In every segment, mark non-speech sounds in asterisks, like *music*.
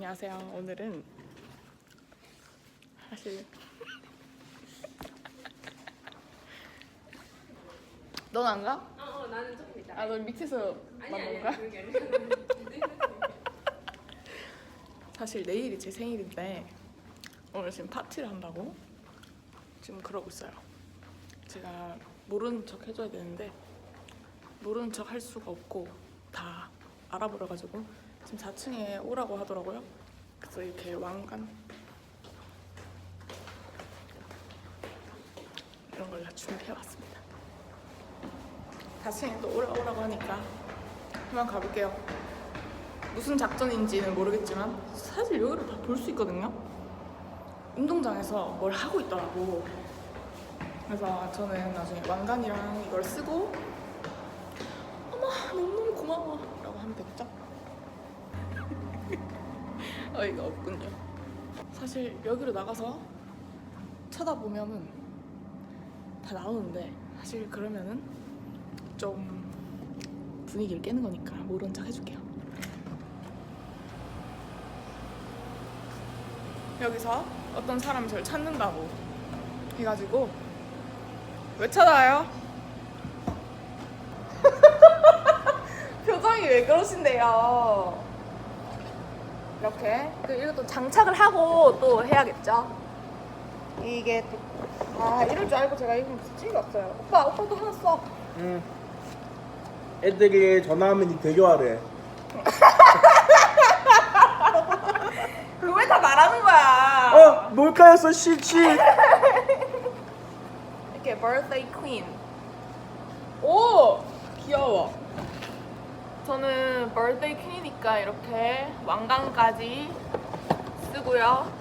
안녕하세요. 오늘은 사실 넌 안 가? 어, 어 나는 조금 이따. 아, 넌 밑에서 아니 만난 거야? 그게 아니라. 사실 내일이 제 생일인데 오늘 지금 파티를 한다고 지금 그러고 있어요. 제가 모르는 척 해줘야 되는데 모르는 척 할 수가 없고 다 알아버려가지고 지금 4층에 오라고 하더라고요. 그래서 이렇게 왕관 이런 걸 다 준비해왔습니다. 4층에 또 오라 오라고 하니까 한번 가볼게요. 무슨 작전인지는 모르겠지만 사실 여기를 다 볼 수 있거든요. 운동장에서 뭘 하고 있더라고. 그래서 저는 나중에 왕관이랑 이걸 쓰고 어머 너무너무 고마워 라고 하면 되겠죠? 어이가 없군요. 사실 여기로 나가서 쳐다보면은 다 나오는데 사실 그러면은 좀 분위기를 깨는 거니까 모른 척 해줄게요. 여기서 어떤 사람이 저를 찾는다고 해가지고 왜 찾아요? *laughs* 표정이 왜 그러신데요? 이렇게 그 이것도 장착을 하고 또 해야겠죠? 이게 또 아 이럴 줄 알고 제가 이거 챙겼어요. 오빠 오빠도 하나 써. 응. 애들이 전화하면 이 대교하래. *laughs* 왜다 말하는 거야? 어, 몰카였어, 싫지. *laughs* 이렇게 birthday queen. 오 귀여워. 저는 birthday queen이니까 이렇게 왕관까지 쓰고요.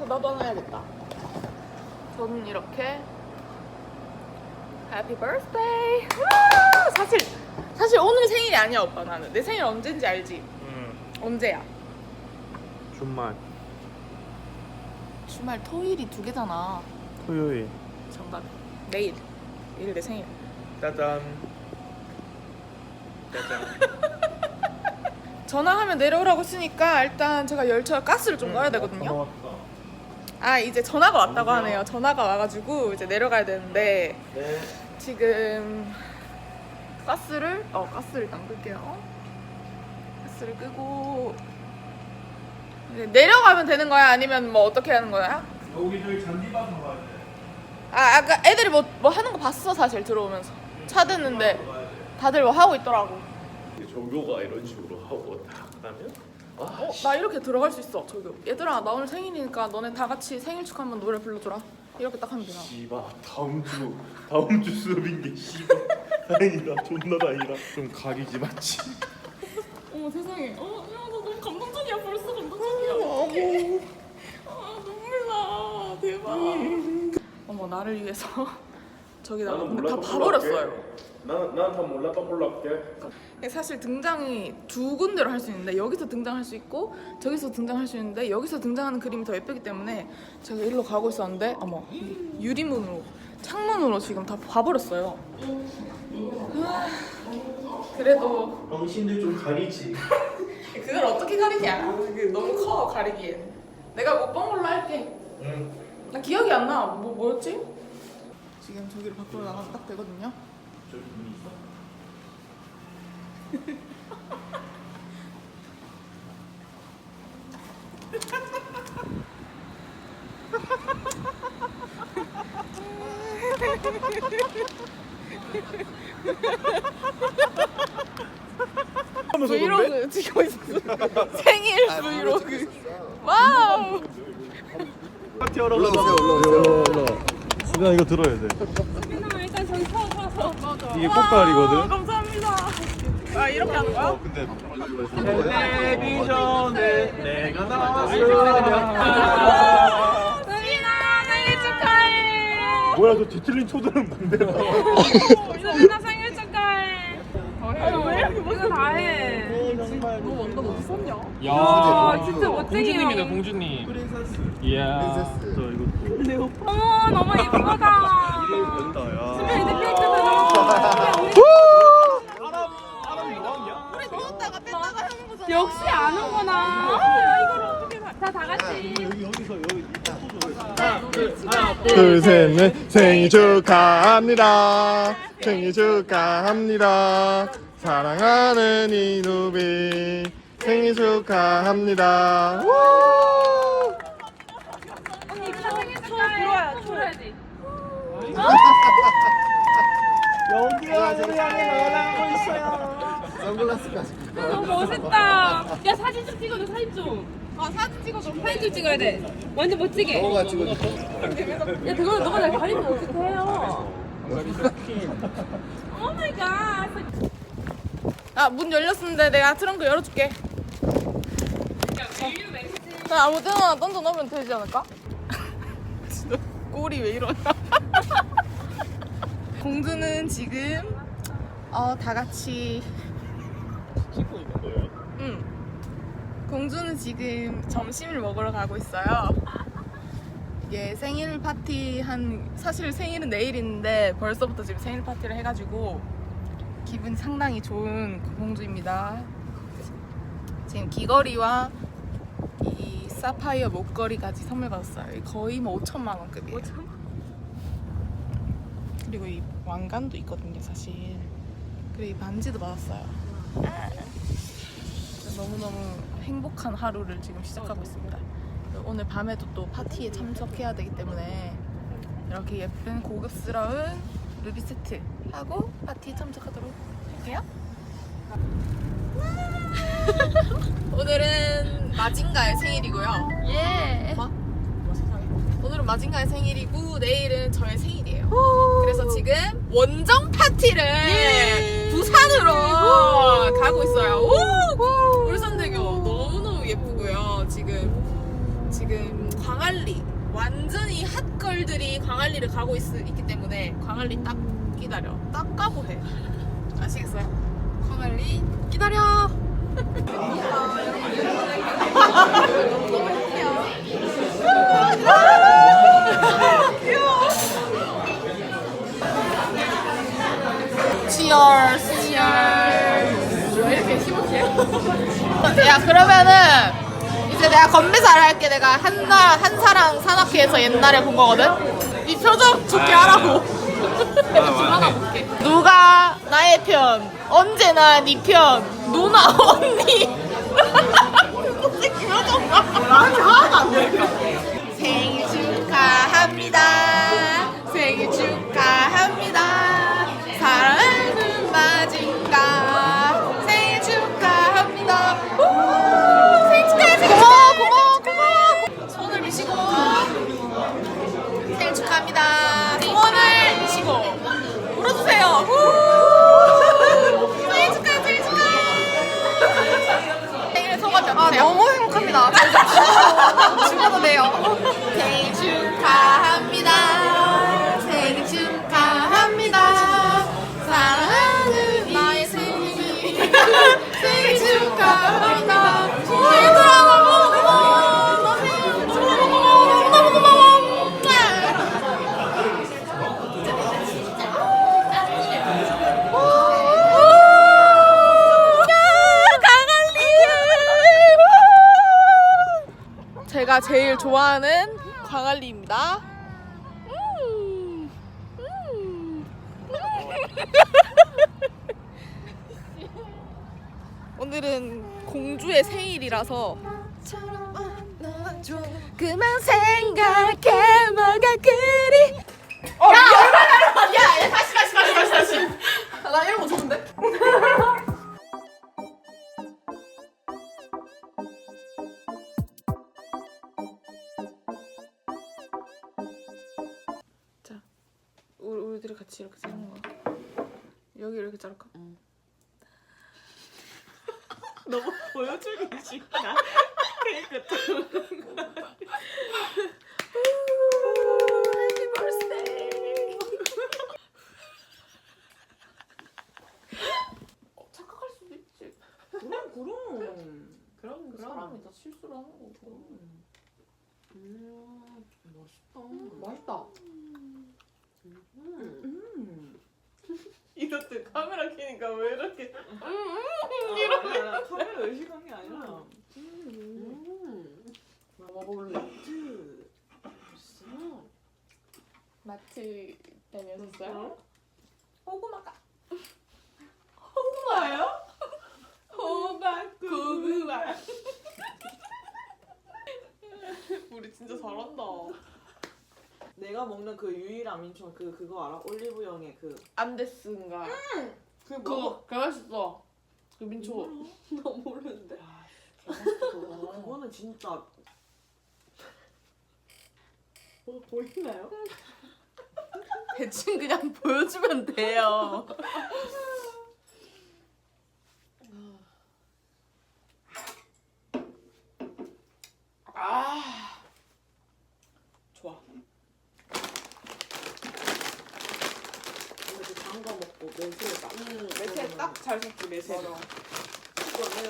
어, 나도 하나 해야겠다. 저는 이렇게 Happy birthday. 와, 사실 사실 오늘 생일이 아니야 오빠 나는 내 생일 언제인지 알지? 응. 언제야? 주말, 주말 토요일이 두 개잖아. 토요일. 정답. 내일. 내일 내 생일. 짜잔. 짜잔. *laughs* 전화하면 내려오라고 했으니까 일단 제가 열차 가스를 좀 넣어야 되거든요. 왔다. 아 이제 전화가 왔다고? 하네요. 전화가 와가지고 이제 내려가야 되는데 네. 지금 가스를 어 가스를 일단 끌게요. 가스를 끄고 이제 내려가면 되는 거야? 아니면 뭐 어떻게 하는 거야? 여기 저기 잔디밭으로 가야 돼. 아 아까 애들이 뭐 뭐 하는 거 봤어 사실 들어오면서 차 듣는데 다들 뭐 하고 있더라고. 종교가 이런 식으로 하고 딱 하면 아, 어, 나 이렇게 들어갈 수 있어. 저기 얘들아, 나 오늘 생일이니까 너네 다 같이 생일 축하 한번 노래 불러줘라. 이렇게 딱 하면 되나? 씨바 다음 주 다음 주 수업인 게 씨바 다행이다 존나 다행이다 좀 가리지 마치 어머 세상에. 어, 야, 나 너무 감동적이야. 벌써 감동적이야. 어머. 아, 눈물 나. 대박. 어머, 나를 위해서 저기다가 근데 다 봐버렸어요. 난난다 몰랐다 몰랐게 사실 등장이 두 군데로 할 수 있는데 여기서 등장할 수 있고 저기서 등장할 수 있는데 여기서 등장하는 그림이 더 예쁘기 때문에 제가 일로 가고 있었는데 어머 유리문으로 창문으로 지금 다 봐버렸어요. 으아, 그래도 당신들 좀 가리지 *laughs* 그걸 어떻게 가리냐? 그게 너무 커 가리기엔. 내가 못 본 걸로 할게. 응 나 기억이 안 나. 뭐 뭐였지? 지금 저기를 밖으로 나가면 딱 되거든요. 저기 문이 있어 *laughs* 브이로그 찍고 있어. 생일 브이로그. 와우. 파티 하러 올라오세요 올라오세요 수 빈아 이거 들어야 돼 일단 저기 서 서서. 맞아. 이게 꽃갈이거든 와, 감사합니다. 아 이렇게 하는 거야? 근데 텔레비전에 내가 나왔어 수빈아 생일 축하해. 뭐야 저 뒤틀린 초들은 뭔데 수빈아 생일 축하해. 아니 왜 이렇게 먼저 다 해? 너 완전 어디 썼냐? 아 진짜 멋쟁이야. 공주님이다 공주님. 이야. 저 이거 어머 너무 예쁘다. 된다 야 수빈 이제. 사람이 여왕이야? 우리 넣었다가 뺐다가 하는 거잖아. 역시 아는구나. 아, 이걸 어떻게 다, 같이. 둘, 셋, 넷. 생일 축하합니다. 생일 축하합니다. 사랑하는 이누비. 생일 축하합니다. 우! 언니 생일 축하해. 불어야, 불어야지. 우리 향해 나가고 있어요. 너무 멋있다. 야 사진 좀 찍어줘 사진 좀. 아 사진 찍어줘. 사진 좀 찍어야 돼. 완전 멋지게. 너가 찍어줘. 야 그걸 너가 날 가리면 어떡해요? 오 마이 갓. 아, 문 열렸는데 내가 트렁크 열어줄게. 그냥 아무 데나 던져 넣으면 되지 않을까? *laughs* 진짜 꼴이 왜 이러냐? *laughs* 공주는 지금 어, 다 같이 찍고 있는 거예요? 응. 공주는 지금 점심을 먹으러 가고 있어요. 이게 생일 파티 한 사실 생일은 내일인데 벌써부터 지금 생일 파티를 해가지고 기분 상당히 좋은 그 공주입니다. 지금 귀걸이와 이 사파이어 목걸이까지 선물 받았어요. 거의 뭐 5천만 원급이에요. 그리고 이 왕관도 있거든요, 사실. 그리고 이 반지도 받았어요. 너무너무 행복한 하루를 지금 시작하고 있습니다. 오늘 밤에도 또 파티에 참석해야 되기 때문에 이렇게 예쁜 고급스러운 루비 세트 하고 파티에 참석하도록 할게요. *laughs* 오늘은 마징가의 생일이고요. 예. 뭐? 오늘은 마징가의 생일이고 내일은 저의 생일이에요. 그래서 지금 원정 파티를 부산으로 가고 있어요. 오! 울산대교 너무너무 예쁘고요. 지금 지금 광안리 완전히 핫걸들이 광안리를 가고 있, 있기 때문에 광안리 딱 기다려. 딱 가고 해. 아시겠어요? 광안리 기다려. 왜 이렇게 힘없게요? 야 그러면은 이제 내가 건배사를 할게. 내가 한나 한사랑 산악회에서 옛날에 본 거거든. 이 표정 좋게 하라고. 좀 하나 볼게. 누가 나의 편? 언제나 네 편. 누나 언니. *laughs* 아니 하나도 안 될까? 생일 축하합니다. 생일 축하합니다. 사랑하는 마징가 생일 축하합니다. 우! 생일 축하해 생일 고마워 고마워 고마워. 손을 미시고 생일 축하합니다. 행복합니다. 죽어도 돼요. 생일 축하합니다. 생일 축하합니다. 사랑하는 나의 생일. *laughs* 생일 축하합니다. 제일 좋아하는 광안리입니다. 음. *laughs* 음. 오늘은 공주의 생일이라서 그만 생각해 뭐가 그리 야! 야! 야! 다시 다시 다시 다시 다시 나 이런 거 좋은데? 우리들이 같이 이렇게 자는 거야. 여기 이렇게 자를까? 응. *laughs* 너무 보여주기 싫다. 그러니까 Happy birthday. 어, 착각할 수도 있지. 그럼 그럼. 그럼 사람이 다 실수를 하는 거고. 음 멋있다. 맛있다. 음. 이럴 때 카메라 켜니까 왜 이렇게 이런 카메라 의식한 게 아니라. 먹어볼래? 마트. 다녔어요? 호구마가. 호구마요? 호박 고구마 우리 진짜 잘한다 내가 먹는 그 유일한 민초 그 그거 알아? 올리브영의 그 안데스인가? 그 그거 그 맛있어. 그 민초. *laughs* 나 모르는데. 그거는 진짜 뭐 *laughs* 보이나요? *laughs* 대충 그냥 보여주면 돼요 아 좋아 근데 그 장거 먹고 매실 딱 음, 매세 내가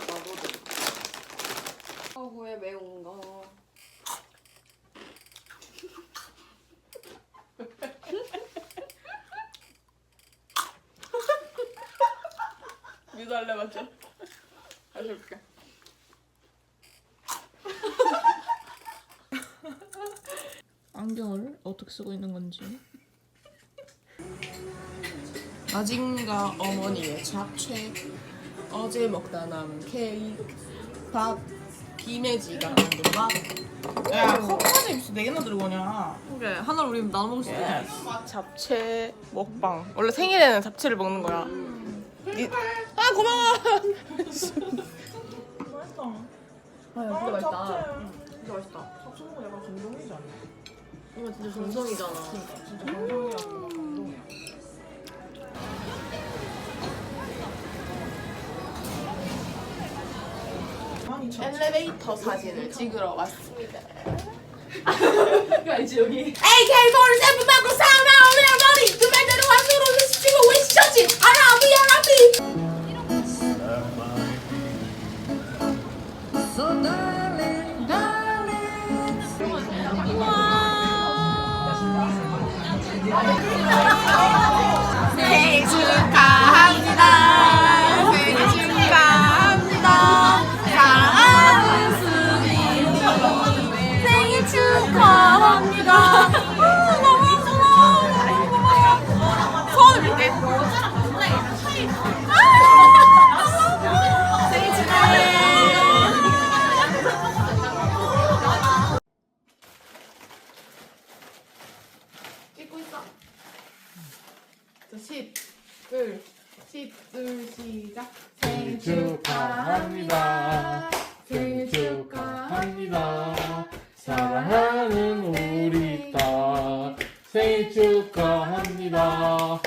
나거든. 허구의 매운 거. 미달래 맞죠? 다시 해볼게 안경을 어떻게 쓰고 있는 건지 아진과 어머니의 잡채 어제 먹다 남은 케이크 밥 김혜지가 만든 밥 야 컵까지 입수 4개나 들고 오냐 그래 하나를 우리 나눠 먹을 수도 있어. 잡채 먹방 원래 생일에는 잡채를 먹는 거야 니... 아 고마워 아, 진짜 맛있다. 진짜 맛있다. 잡채 먹으면 약간 감동이지 않냐? 이거 진짜 정성이잖아. 진짜 감동이야. 엘리베이터 사진을 찍으러 왔습니다. 알지 여기. AK47 맞고 사우나 오늘 머리 두 발대로 완수로 스치고 외치셨지? 아라비 아라비! 생일 시작. 생일 축하합니다. 생일 축하합니다. 사랑하는 우리 딸 생일 축하합니다.